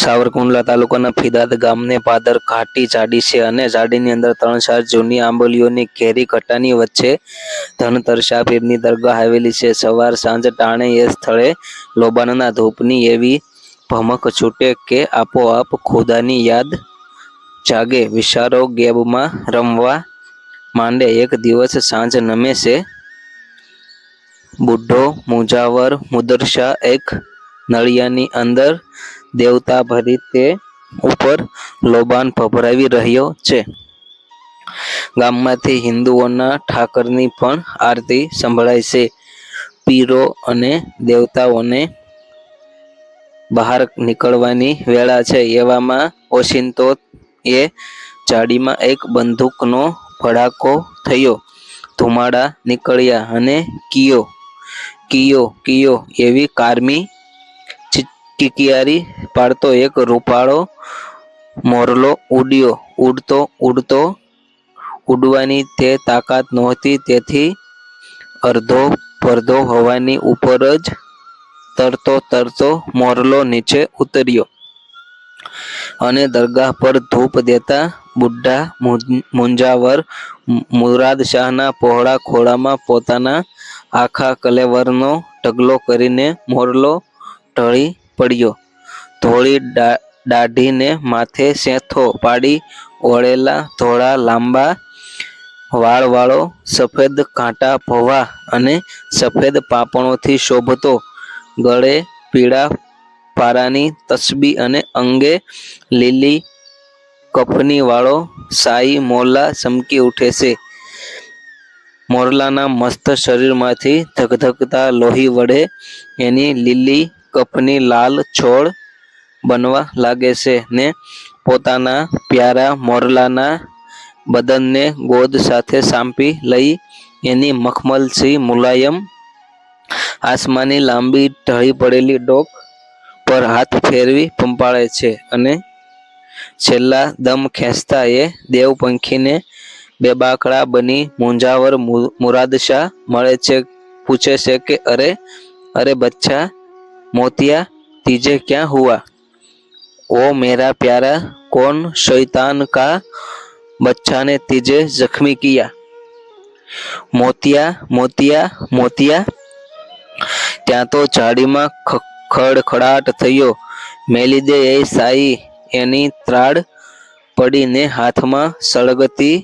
સાવરકુંડલા તાલુકાના ફિદાદ ગામને પાદર ઘાટી જાડી છે અને જાડીની અંદર ત્રણ ચાર જૂની આંબલીઓની ઘેરી કટાની વચ્ચે ધનતરસા પીરની દરગાહ આવેલી છે. સવાર સાંજ ટાણે એ સ્થળે લોબાનના ધૂપની એવી ભમક છૂટે કે આપોઆપ ખુદાની યાદ જાગે. વિશારો ગેબમાં રમવા માંડે એક દિવસ સાંજ નમે છે. બુઢો મુજાવર મુદરશા એક નળિયાની અંદર દેવતા ભરી તે ઉપર લોબાન ભભરાવી રહ્યો છે. ગામમાંથી હિન્દુઓના ઠાકરની પણ આરતી સંભળાય છે. પીરો અને દેવતાઓને બહાર નીકળવાની વેળા છે. એવામાં ઓશિંતો એ જાડીમાં એક બંદૂકનો ભડાકો થયો. ધુમાડા નીકળ્યા અને કિયો કિયો કિયો એવી કારમી કિકિયારી પાડતો એક રૂપાળો મોરલો ઉડ્યો. ઉડતો ઉડતો, ઉડવાની તે તાકાત નહોતી. તેથી અડધો પડધો હવાની ઉપર જ તરતો તરતો મોરલો નીચે ઉતર્યો અને દરગાહ પર ધૂપ દેતા બુઢા મુંજાવર મુરાદ શાહના પહોળા ખોળામાં પોતાના આખા કલેવરનો ઢગલો કરીને મોરલો ઢળી પડ્યો. ધોળી દાઢીને માથે સેંથો પાડી ઓળેલા ધોળા લાંબા વાળવાળો સફેદ કાંટા ભોવા અને સફેદ પાપણોથી શોભતો. ગળે પીળા પારાની તસબી અને અંગે લીલી કફની વાળો સાઈ મોરલા ચમકી ઉઠે છે. મોરલાના મસ્ત શરીરમાંથી ધગધગતા લોહી વડે એની લીલી કફની લાલ છોડ બનવા લાગે છે ને પોતાના પ્યારા મોરલાના બદનને ગોદ સાથે સાંપી લઈ એની મખમલથી મુલાયમ આસમાની લાંબી ઢળી પડેલી ડોક પર હાથ ફેરવી પંપાળે છે અને છેલ્લા દમ ખેંચતા એ દેવપંખીને બેબાકડા બની મુંજાવર મુરાદશા મળે છે, પૂછે છે કે અરે અરે બચ્ચા મોતિયા तीजे क्या हुआ ओ मेरा प्यारा कौन शैतान का बच्चा ने तीजे जख्मी किया મોતિયા મોતિયા મોતિયા ત્યાં તો ઝાડીમાં ખડખડાટ થયો મેલીદે એ સાઈ એની ત્રાડ પડીને હાથમાં સળગતી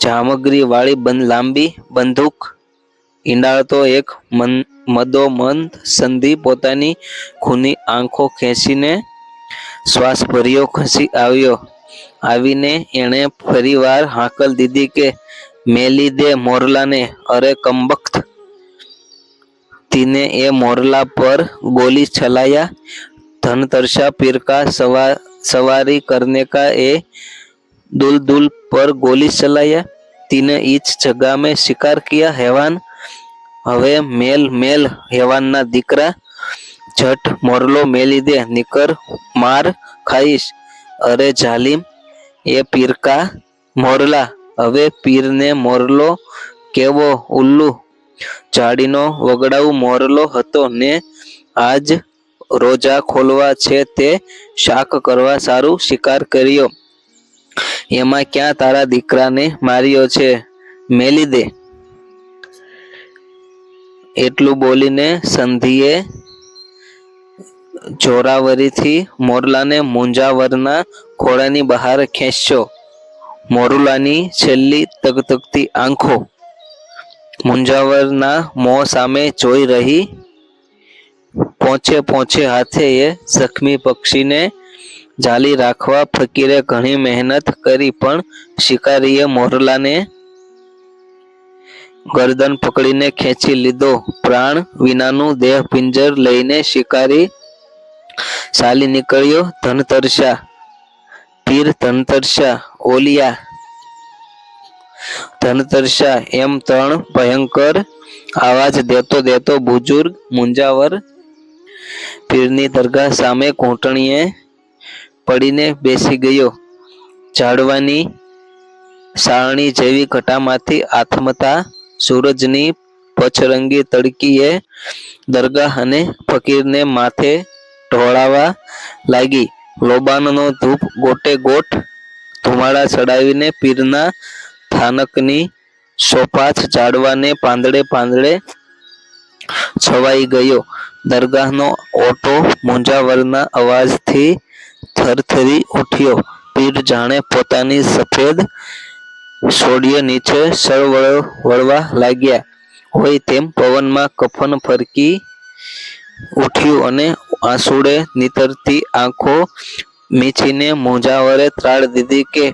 જામગરી વાળી લાંબી બંદૂક ઈંડાળતો એક મદોમંદ સંધિ પોતાની ખૂની આંખો ખેંચીને શ્વાસ ભર્યો ખસી આવ્યો આવીને એણે ફરીવાર હાકલ દીધી કે મેલી દે મોરલાને અરે કમબખ્ત તીને એ મોરલા પર गोली चलाया धनतरशा पीर का सवा, सवारी करने का ए दुलदुल पर गोली चलाया तीने इस जगह में शिकार किया हैवान હવે મેલ મેલ હેવાનના દીકરા જટ મોરલો મેલી દે નીકર માર ખાઈશ. અરે જાલિમ, એ પીરકા મોરલા, હવે પીરને મોરલો કેવો ઉલ્લુ? જાડીનો વગડાઉ મોરલો હતો ને આજ રોજા ખોલવા છે તે શાક કરવા સારું શિકાર કર્યો. એમાં ક્યાં તારા દીકરાને માર્યો છે? મેલી દે એટલું બોલીને સંધિએ જોરાવરીથી મોરલાને મુંજાવરના ખોળાની બહાર ખેંચ્યો. મોરલાની છેલ્લી તકતકતી આંખો મુંજાવરના મોં સામે જોઈ રહી. પોંચે પોંચે હાથે એ જખમી પક્ષીને જાલી રાખવા ફકીરે ઘણી મહેનત કરી પણ શિકારીએ મોરલાને ગરદન પકડીને ખેંચી લીધો. પ્રાણ વિનાનું દેહ પિંજર લઈને શિકારી ચાલી નીકળ્યો ધનતરસા. પીર ધનતરસા, ઓલિયા. ધનતરસા એમ ત્રણ ભયંકર આવાજ દેતો દેતો બુજુર્ગ મુંજાવર પીરની દરગાહ સામે ઘૂંટણીએ પડીને બેસી ગયો. ઝાડવાની સારણી જેવી ઘટામાંથી આથમતા સૂરજની પચરંગી તડકીએ દરગાહ અને ફકીરને માથે ઢોળાવા લાગી. લોબાનનો ધૂપ ગોટે ગોટ ધુમાડા ચડાવીને પીરના થાનકની સોપાચ ઝાડવાને પાંદડે પાંદડે છવાઈ ગયો. દરગાહનો ઓટો મુંજાવરના અવાજથી થરથરી ઉઠ્યો. પીર જાણે પોતાની સફેદ સોડીએ નીચે સળવળ વળવા લાગ્યા હોય તેમ પવનમાં કફન ફરકી ઉઠ્યું અને આંસુડે નીતરતી આંખો મીચીને મોજાવરે ત્રાળ દીધી કે,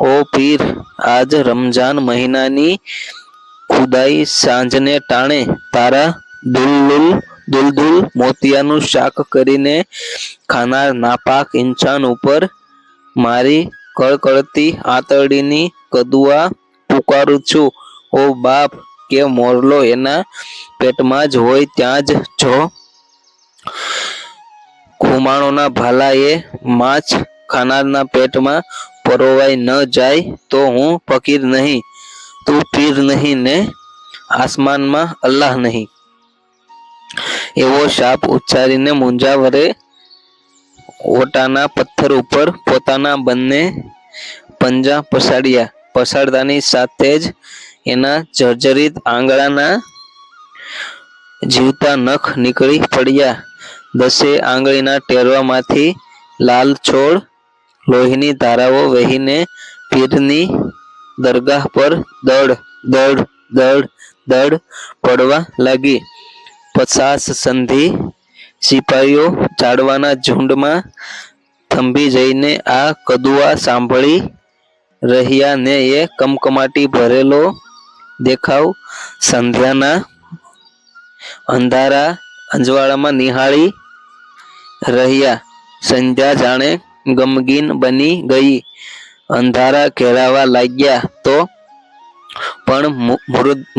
ઓ પીર, આજ રમજાન મહિનાની ખુદાઈ સાંજને ટાણે તારા દુલ્લુલ, દુલદુલ મોતિયાનું શાક કરીને ખાનાર નાપાક ઇન્સાન ઉપર મારી કળકળતી આતરડીની કદુઆ પુકારું છું. ઓ બાપ, કે મોરલો એના પેટમાં જ હોય ત્યાં જ જો ખુમાણોના ભાલાએ માછ ખાનારના પેટમાં પરોવાઈ ન જાય તો હું ફકીર નહીં. તું પીર નહીં ને આસમાનમાં અલ્લાહ નહીં. એવો શાપ ઉચ્ચારીને મુંજાવરે ઓટાના પથ્થર ઉપર પોતાના બંને પંજા પસાડ્યા. પસાડતાની સાથે જ એના જર્જરિત આંગળાના જીવતા નખ નીકળી પડ્યા. દસે આંગળીના ટેરવામાંથી લાલ છોડ લોહીની ધારાઓ વહીને પીરની દરગાહ પર દડ દડ દડ દડ પડવા લાગી. પચાસ સંધિ સિપાહીઓ ઝાડવાના ઝુંડમાં થંભી જઈને આ કદુઆ સાંભળી રહ્યા ને એ કમકમાટી ભરેલો દેખાવ સંધ્યાના અંધારા અંજવાળામાં નિહાળી રહ્યા. સંધ્યા જાણે ગમગીન બની ગઈ. અંધારા ઘેરાવા લાગ્યા તો પણ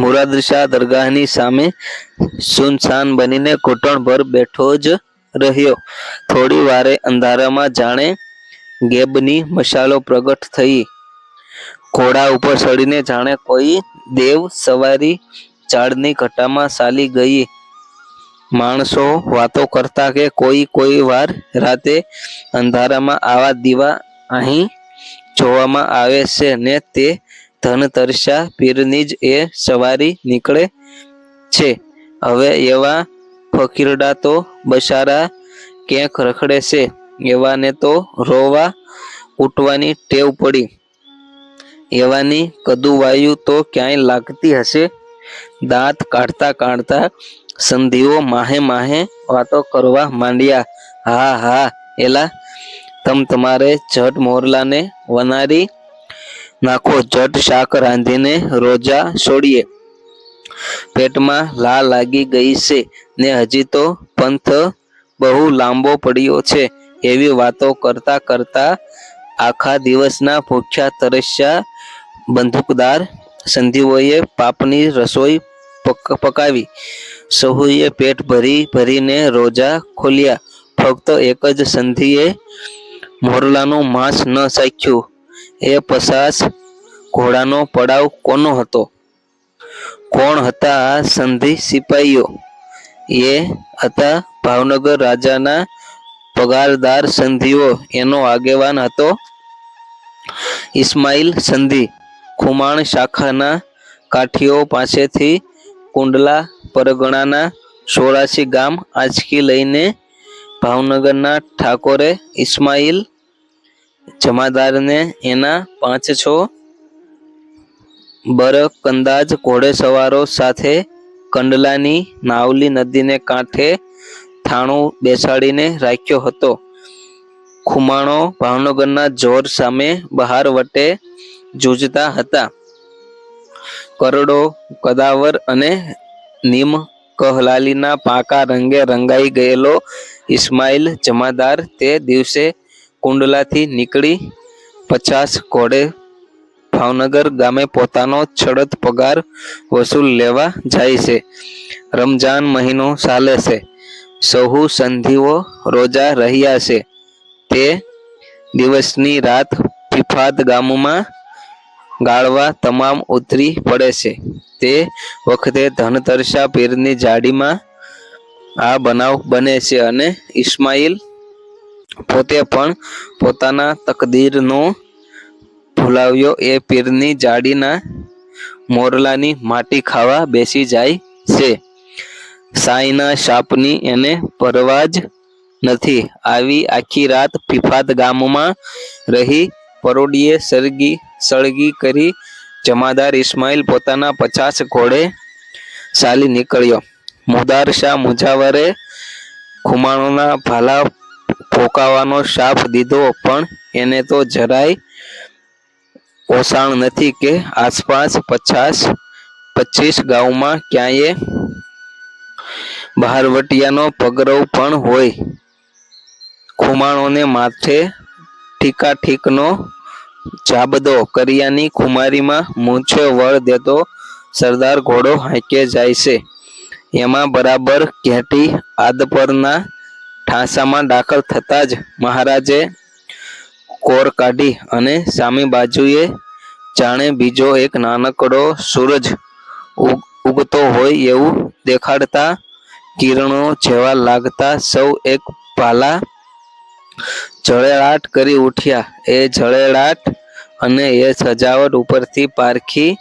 મુરાદશાહ દરગાહની સામે સુનસાન બનીને ઘૂંટણભર બેઠો જ રહ્યો. થોડી વારે અંધારામાં જાણે ગેબની મશાલો પ્રગટ થઈ. ઘોડા ઉપર ચડીને જાણે કોઈ દેવ સવારી ઝાડની ઘટામાં ચાલી ગઈ. માણસો વાતો કરતા કે કોઈ કોઈ વાર રાતે અંધારામાં આવા દીવા અહીં જોવામાં આવે છે ને તે ધનતરસા પીરની જ એ સવારી નીકળે છે. હવે એવા ફકીરડા તો બસારા ક્યાંક રખડે છે. એવાને તો રોવા ઉઠવાની ટેવ પડી. એવાની કદુવાયુ તો ક્યાંય લાગતી હશે? દાંત કાઢતા કાઢતા સંધિઓ માહે માહે વાતો કરવા માંડ્યા. હા હા, એલા, તમ તમારે જટ મોરલાને વનારી નાખો જટ શાક રાંધીને રોજા છોડીએ. પેટમાં લા લાગી ગઈ છે ને હજી તો પંથ બહુ લાંબો પડ્યો છે. એવી વાતો કરતા કરતા આખા દિવસના ભૂખ્યા તરસ્યા બંદૂકદાર સંધિઓએ પાપની રસોઈ પક- પકાવી. સહુએ પેટ ભરી ભરીને રોજા ખોલ્યા. ફક્ત એક જ સંધિએ મોરલાનું માંસ ન ચાખ્યું એ પસાસ ઘોડાનો પડાવ કોનો હતો? કોણ હતા સંધિ સિપાહીઓ એ હતા ભાવનગર રાજાના પગારદાર સંધિઓ. એનો આગેવાન હતો ઇસ્માઇલ સંધિ. ખુમાણ શાખાના કાઠીઓ પાસેથી કુંડલા પરગણાના સોળાસી ગામ આંચકી લઈને ભાવનગરના ઠાકોરે ઇસ્માઇલ જમાદારને એના પાંચ છ બરકંદાજ ઘોડેસવારો સાથે કંડલાની નાવલી નદીને કાંઠે થાણું બેસાડીને રાખ્યો હતો. ખુમાણો ભાવનગરના જોર સામે બહાર વટે જૂજતા હતા. કરડો કદાવર અને નીમ કહલાલીના પાકા રંગે રંગાઈ ગયેલો ઇસ્માઇલ જમાદાર તે દિવસે કુંડલાથી નીકળી પચાસ કોડે ભાવનગર ગામે પોતાનો છડત પગાર વસૂલ લેવા જાય છે. રમજાન મહિનો ચાલે છે. સહુ સંધિઓ રોજા રહ્યા છે. તે દિવસની રાત ફિફાદ ગામમાં ગાળવા તમામ ઉતરી પડે છે. તે વખતે ધનતરસા પીરની જાડીમાં આ બનાવ બને છે અને ઇસ્માઇલ પોતે પણ પોતાના તકદીરનો ભૂલાવ્યો. એ પીરની જાડીના મોરલાની માટી ખાવા બેસી જાય છે. સાઈના શાપની એને પરવા જ નથી. આવી આખી રાત ફિફાત ગામમાં રહી પરોડીએ સળગી સળગી કરી જમાદાર ઇસ્માઇલ પોતાના પચાસ ઘોડે ચાલી નીકળ્યો. મુદાર શાહ મુજાવરે ખુમાણોના ભાલા ફોકાવાનો શાપ દીધો, પણ એને તો જરાય ઓસાણ નથી કે આસપાસ પચાસ, પચીસ ગામમાં ક્યાંય બહારવટિયાનો પગરવ પણ હોય. ખુમાણોને માથે ઠીકા ઠીકનો જાબદો કરિયાની ખુમારીમાં મૂછે વળ દેતો સરદાર ઘોડો હાંકે જાય છે. એમાં બરાબર ઘેટી આદપરના ઠાંસામાં દાખલ થતા જ મહારાજે કોર કાઢી અને સામી બાજુએ જાણે બીજો એક નાનકડો સૂરજ ઉગ- ઉગતો હોય એવું દેખાડતા કિરણો જેવા લાગતા સૌ એક ભાલા જળેળાટ કરી ઉઠ્યા. એ જળેળાટ અને એ સજાવટ ઉપરથી પારખી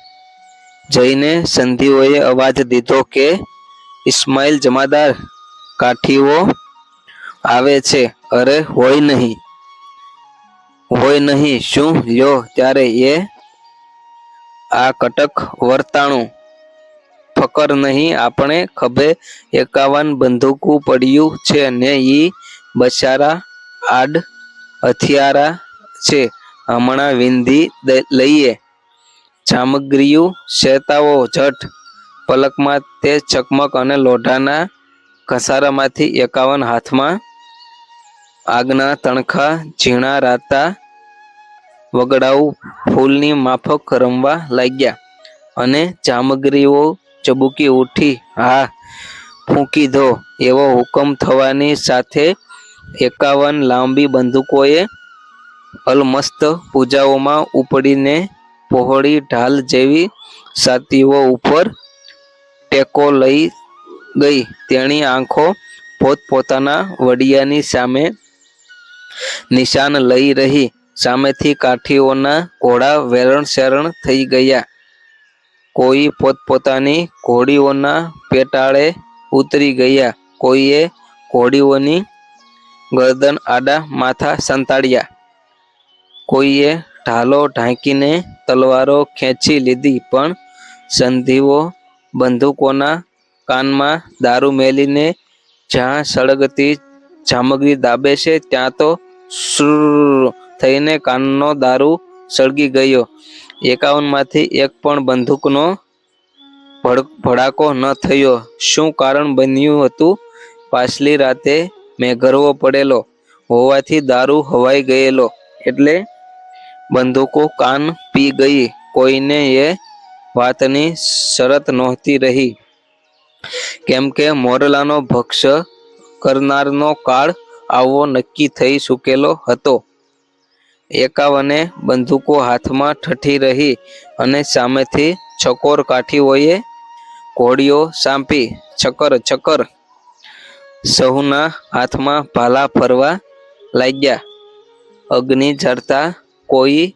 જઈને સંધિઓએ અવાજ દીધો કે, ઇસ્માઇલ જમાદાર, કાઠીઓ આવે છે? અરે, હોય નહીં. હોય નહીં, શું? લ્યો, ત્યારે એ આ કટક વર્તાણું. ફકર નહીં, આપણે ખભે એકાવન બંદૂકું પડ્યું છે ને ઈ બચારા આડ હથિયારા છે. હમણાં વિંધી લઈએ. સામગ્રીયું શેતાઓ જટ પલકમાં તે ચકમક અને લોઢાના ઘસારામાંથી એકાવન હાથમાં આગના તણખા, ઝીણા રાતા વગડાઉ ફૂલની માફક રમવા લાગ્યા અને જામગરીઓ ચબૂકી ઉઠી, હા, ફૂંકી દો, એવો હુકમ થવાની સાથે એકાવન લાંબી બંદૂકોએ અલમસ્ત પૂજાઓમાં ઉપડીને પહોળી ઢાલ જેવી સાતીઓ ઉપર ટેકો લઈ ગઈ. તેણી આંખો પોતપોતાના વડિયાની સામે નિશાન લઈ રહી. સામેથી કાઠીઓના ઘોડા વેરણ શરણ થઈ ગયા. કોઈ પોતપોતાની ઘોડીઓના પેટાળે ઉતરી ગયા. કોઈએ ઘોડીઓની ગરદન આડા માથા સંતાડ્યા. કોઈએ ઢાલો ઢાંકીને તલવારો ખેંચી લીધી, પણ સંધિઓ બંદૂકોના કાનમાં દારૂ મેલીને જ્યાં સળગતી સામગ્રી દાબે છે, ત્યાં તો થઈને કાનનો દારૂ સળગી ગયો. એકાવનમાંથી એક પણ બંદૂકનો ભડ- ભડાકો ન થયો. શું કારણ બન્યું હતું? પાછલી રાતે મેઘરવો પડેલો. હોવાથી દારૂ હવાઈ ગયેલો. એટલે બંદૂકો કાન પી ગઈ. કોઈને એ વાતની શરત નહોતી રહી. કેમ કે મોરલાનો ભક્ષ કરનારનો કાળ આવો નક્કી થઈ ચૂકેલો હતો. એકાવને બંદૂકો હાથમાં ઠઠી રહી અને સામેથી છકોર કાઠીઓએ ઘોડીઓ સાંપી, છકર છકર. સહુના હાથમાં ભાલા ફરવા લાગ્યા. અગ્નિ જરતા કોઈ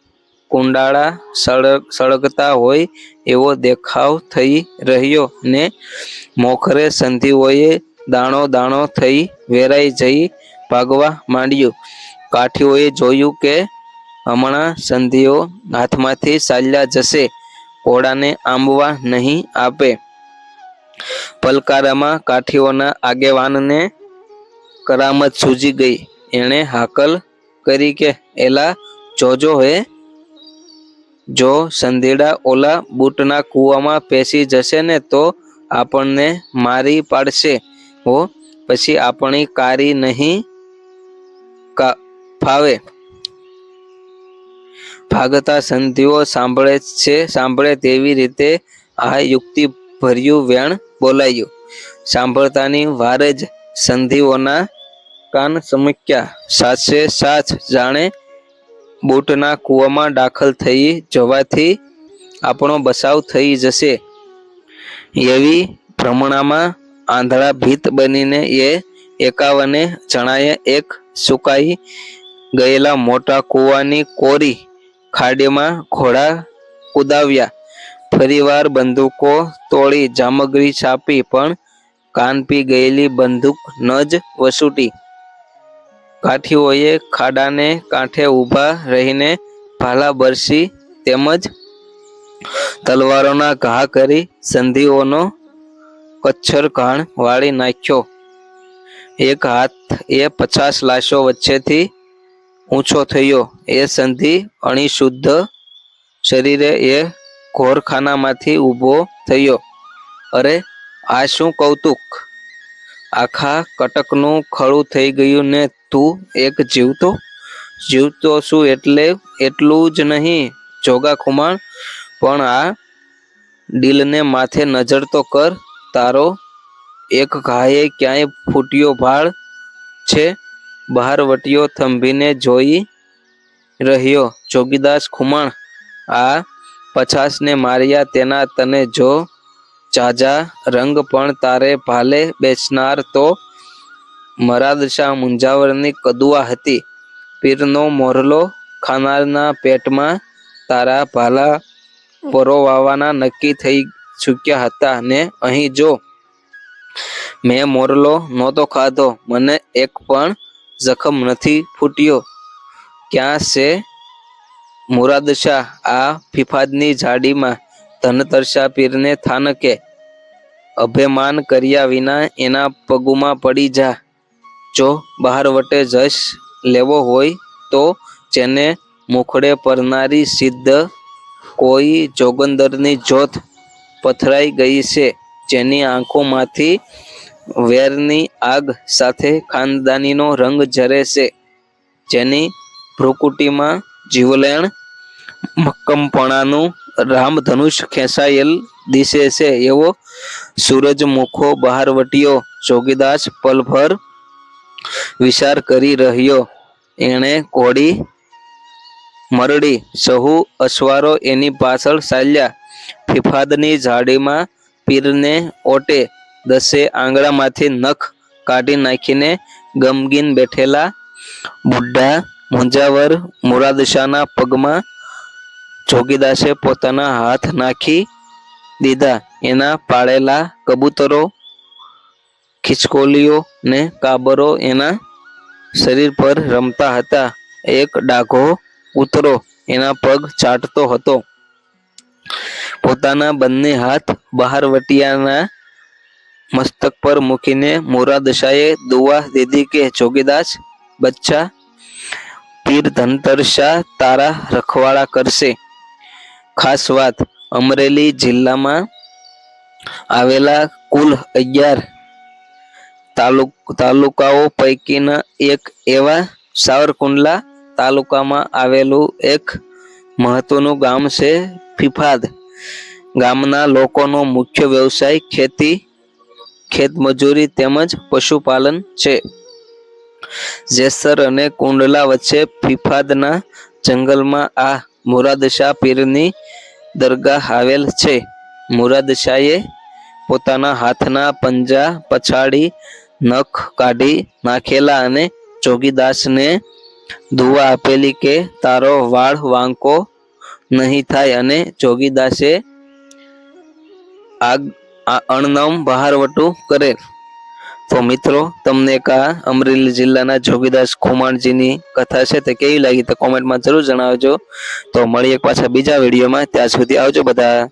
કુંડાળા સળગ, સળગતા હોય એવો દેખાવ થઈ રહ્યો ને મોખરે સંધિઓએ દાણો દાણો થઈ વેરાઈ જઈ ભાગવા માંડ્યું. કાઠીઓએ જોયું કે હમણાં સંધિઓ હાથમાંથી ચાલ્યા જશે, ઘોડાને આંબવા નહીં આપે. પલકારામાં કાઠીઓના આગેવાનને કરામત સૂજી ગઈ. એણે હાકલ કરી કે, એલા, જોજો હે. જો સંધીડા ઓલા બૂટના કૂવામાં પેસી જશે ને તો આપણને મારી પાડશે. હો, પછી આપણી કારી નહીં ફાવે ભાગતા સંધિઓ સાંભળે છે, સાંભળે તેવી રીતે આ યુક્તિ ભર્યું વેણ બોલાયું. સાંભળતાની વાર જ સંધિઓના કાન સમક્યા. સાચે સાચ જાણે બૂટના કૂવામાં દાખલ થઈ જવાથી આપણો બચાવ થઈ જશે. એવી ભ્રમણામાં આંધળા ભીત બનીને એ એકાવને જણાએ એક સુકાઈ ગયેલા મોટા કૂવાની કોરી ખાડીમાં ઘોડા કુદાવ્યા. ફરીવાર બંદૂકો તોડી જામગરી છાપી, પણ કાન પી ગયેલી બંદૂક ન જ વસૂટી. કાઠીઓએ ખાડાને કાંઠે ઊભા રહીને ભાલા બરસી તેમજ તલવારોના ઘા કરી સંધિઓનો કચ્છર ઘાણ વાળી નાખ્યો. એક હાથ એ પચાસ લાશો વચ્ચેથી ઊંચો થયો. એ સંધિ અણિશુદ્ધ શરીરે એ ઘોરખાનામાંથી ઊભો થયો. અરે, આ શું કૌતુક? આખા કટકનું ખળું થઈ ગયું ને તું એક જીવતો? જીવતો શું એટલે એટલું જ નહીં, જોગા ખુમાણ? પણ આ ડીલને માથે નજર તો કર, તારો એક ઘાયે ક્યાંય ફૂટ્યો ભાળ છે? બહાર વટીયો થંભીને જોઈ રહ્યો જોગીદાસ ખુમાણ, આ પછાસને માર્યા તેના તને જો જાજા રંગ પણ તારે ભાલે બેસનાર તો મરાદશાહ મુંજાવરની કદુઆ હતી. પીરનો મોરલો ખાનારના પેટમાં તારા ભાલા પરોવાવાના નક્કી થઈ ચૂક્યા હતા ને અહીં જો મેં મોરલો નહોતો ખાધો, મને એક પણ જખમ નથી ફૂટ્યો. ક્યાં છે મુરાદશા આ ફિફાદની જાડીમાં ધનતરશા પીરને થાનકે. અભિમાન કર્યા વિના એના પગુમાં પડી જા. જો બહાર વટે જશ લેવો હોય તો જેને મુખડે પરનારી સિદ્ધ કોઈ જોગંદરની જોત પથરાઈ ગઈ છે, જેની આંખોમાંથી વેરની આગ સાથે ખાનદાનીનો રંગ ઝરે છે, જેની ભ્રુકુટીમાં જીવલેણ મક્કમપણાનું રામધનુષ ખેંચાયેલ દિશે છે. એવો સૂરજમુખો બહાર વટ્યો જોગીદાસ પલભર વિચાર કરી રહ્યો. એણે ઘોડી મરડી, સહુ અસવારો એની પાછળ ચાલ્યા. ફિફાદની ઝાડીમાં પીરને ઓટે દસે આંગળામાંથી નખ કાઢી નાખીને ગમગીન બેઠેલા બુઢા મુંજાવર મુરાદશાના પગમાં જોગીદાસે પોતાના હાથ નાખી દીધા. એના પાળેલા કબૂતરો ખિસકોલીઓ ને કાબરો એના શરીર પર રમતા હતા. એક ડાઘો ઉતરો એના પગ ચાટતો હતો. પોતાના બંને હાથ બહારવટિયાના મસ્તક પર મૂકીને મોરાદશાએ દુઆ દીધી કે, જોગીદાસ, બચ્ચા પીર ધનતર શાહ તારા રખવાડા કરશે. ખાસ વાત, અમરેલી જિલ્લામાં આવેલા કુલ અગિયાર તાલુક, તાલુકાઓ પૈકીના એક એવા સાવરકુંડલા તાલુકામાં આવેલું એક મહત્વનું ગામ છે ફિફાદ. ગામના લોકોનો મુખ્ય વ્યવસાય ખેતી ખેતમજૂરી તેમજ પશુપાલન છે. જેસર અને કુંડલા વચ્ચે ફિફાદના જંગલમાં આ મુરાદશાહ પીરની દરગાહ આવેલ છે. મુરાદશાહે પોતાના હાથના પંજા પછાડી નખ કાઢી નાખેલા અને જોગીદાસને દુવા આપેલી કે, તારો વાળ વાંકો નહીં થાય. અને જોગીદાસે આગ આ અણનમ બહારવટું કરે. તો મિત્રો, તમને એક આ અમરેલી જિલ્લાના જોગીદાસ ખુમાણજીની કથા છે તે કેવી લાગી તો કોમેન્ટમાં જરૂર જણાવજો. તો મળીએ પાછા બીજા વિડીયોમાં. ત્યાં સુધી આવજો બધા.